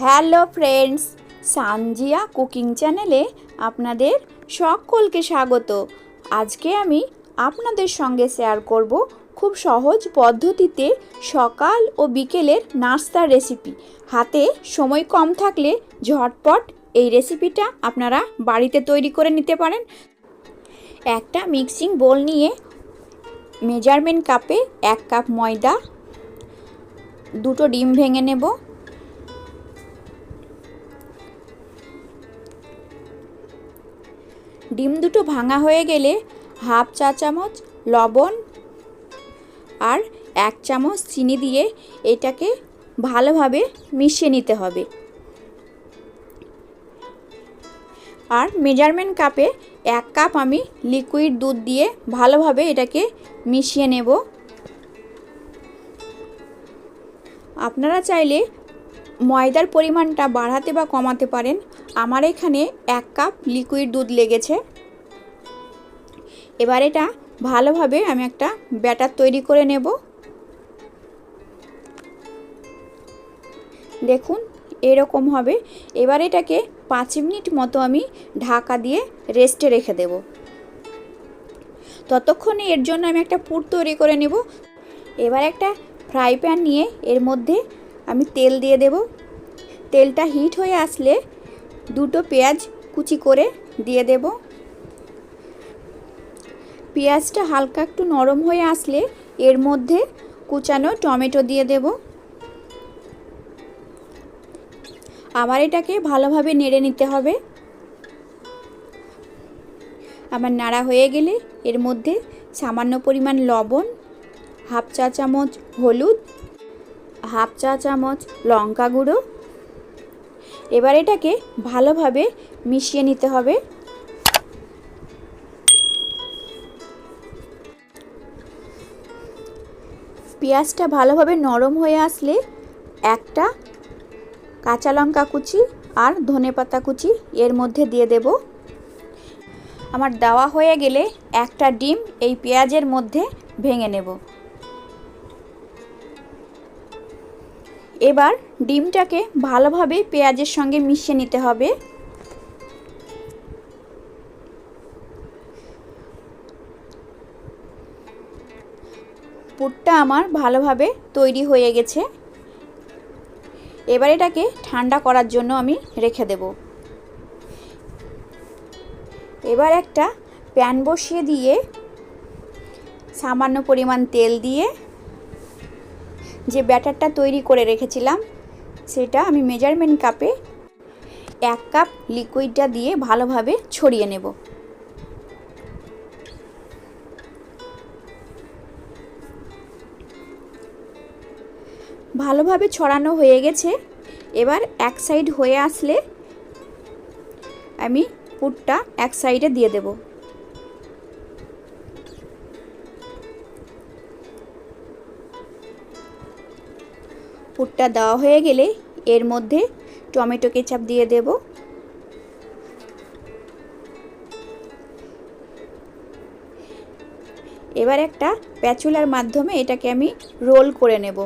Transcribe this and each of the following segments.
Hello friends, Sanjia cooking চ্যানেলে আপনাদের সকলকে স্বাগত। আজকে আমি আপনাদের সঙ্গে শেয়ার করব খুব সহজ পদ্ধতিতে সকাল ও বিকেলের নাস্তার রেসিপি। হাতে সময় কম থাকলে ঝটপট এই রেসিপিটা আপনারা বাড়িতে তৈরি করে নিতে পারেন। একটা মিক্সিং বোল নিয়ে মেজারমেন্ট কাপে এক কাপ ময়দা, দুটো ডিম ভেঙে নেব ডিম দুটো ভাঙা হয়ে গেলে হাফ চা চামচ লবণ আর এক চামচ চিনি দিয়ে এটাকে ভালোভাবে মিশিয়ে নিতে হবে। আর মেজারমেন্ট কাপে এক কাপ আমি লিকুইড দুধ দিয়ে ভালোভাবে এটাকে মিশিয়ে নেব। আপনারা চাইলে ময়দার পরিমাণটা বাড়াতে বা কমাতে পারেন। আমার এখানে এক কাপ লিকুইড দুধ লেগেছে। এবার এটা ভালোভাবে আমি একটা ব্যাটার তৈরি করে নেব। দেখুন, এরকম হবে। এবার এটাকে পাঁচ মিনিট মতো আমি ঢাকা দিয়ে রেস্টে রেখে দেব। ততক্ষণে এর জন্য আমি একটা পুর তৈরি করে নেব। এবার একটা ফ্রাই প্যান নিয়ে এর মধ্যে আমি তেল দিয়ে দেব। তেলটা হিট হয়ে আসলে দুটো পেঁয়াজ কুচি করে দিয়ে দেব। পেঁয়াজটা হালকা একটু নরম হয়ে আসলে এর মধ্যে কুচানো টমেটো দিয়ে দেব। আবার এটাকে ভালোভাবে নেড়ে নিতে হবে। আমার নাড়া হয়ে গেলে এর মধ্যে সামান্য পরিমাণ লবণ, হাফ চা চামচ হলুদ হাফ চা চামচ লঙ্কা গুঁড়ো। এবার এটাকে ভালোভাবে মিশিয়ে নিতে হবে। পেঁয়াজটা ভালোভাবে নরম হয়ে আসলে একটা কাঁচা লঙ্কা কুচি আর ধনে পাতা কুচি এর মধ্যে দিয়ে দেব। আমার দেওয়া হয়ে গেলে একটা ডিম এই পেঁয়াজের মধ্যে ভেঙে নেব। এবার ডিমটাকে ভালোভাবে পেঁয়াজের সঙ্গে মিশিয়ে নিতে হবে। পুরটা আমার ভালোভাবে তৈরি হয়ে গেছে। এবার এটাকে ঠান্ডা করার জন্য আমি রেখে দেব। এবার একটা প্যান বসিয়ে দিয়ে সামান্য পরিমাণ তেল দিয়ে যে ব্যাটারটা তৈরি করে রেখেছিলাম, সেটা আমি মেজারমেন্ট কাপে এক কাপ লিকুইডটা দিয়ে ভালোভাবে ছড়িয়ে নেব। ভালোভাবে ছড়ানো হয়ে গেছে। এবার এক সাইড হয়ে আসলে আমি পুরটা এক সাইডে দিয়ে দেব। পুরটা দেওয়া হয়ে গেলে এর মধ্যে টমেটো কেচাপ দিয়ে দেব। এবার একটা প্যাচুলার মাধ্যমে এটাকে আমি রোল করে নেব।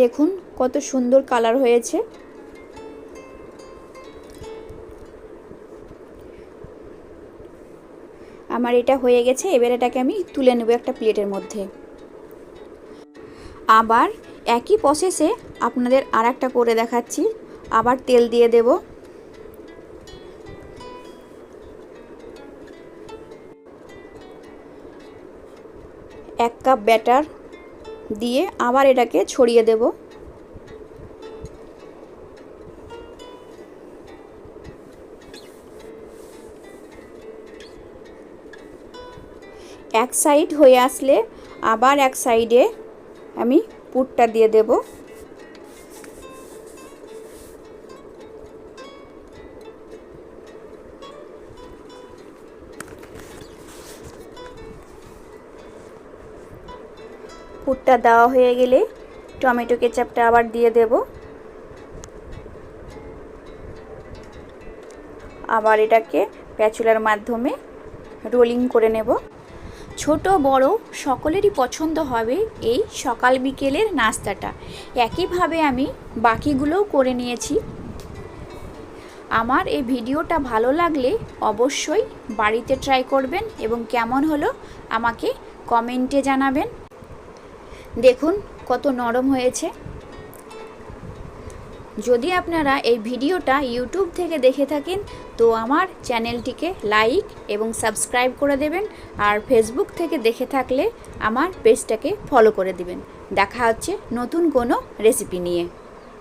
দেখুন কত সুন্দর কালার হয়েছে। আমার এটা হয়ে গেছে, এবার এটাকে আমি তুলে নেব একটা প্লেটের মধ্যে। আবার একই প্রসেসে আপনাদের আর একটা করে দেখাচ্ছি। আবার তেল দিয়ে দেব। এক কাপ ব্যাটার দিয়ে আবার এটাকে ছড়িয়ে দেব। এক সাইড হয়ে আসলে আবার এক সাইডে আমি পুরটা দিয়ে দেব। পুরটা দেওয়া হয়ে গেলে টমেটো কেচাপটা আবার দিয়ে দেব। আবার এটাকে প্যাচুলার মাধ্যমে রোলিং করে নেব। ছোট বড় সকলেরই পছন্দ হবে এই সকাল বিকেলের নাস্তাটা। একইভাবে আমি বাকিগুলোও করে নিয়েছি। আমার এই ভিডিওটা ভালো লাগলে অবশ্যই বাড়িতে ট্রাই করবেন এবং কেমন হলো আমাকে কমেন্টে জানাবেন। দেখুন কত নরম হয়েছে। যদি আপনারা এই ভিডিওটা ইউটিউব থেকে দেখে থাকেন তো আমার চ্যানেলটিকে লাইক এবং সাবস্ক্রাইব করে দেবেন আর ফেসবুক থেকে দেখে থাকলে আমার পেজটাকে ফলো করে দেবেন। দেখা হচ্ছে নতুন কোনো রেসিপি নিয়ে।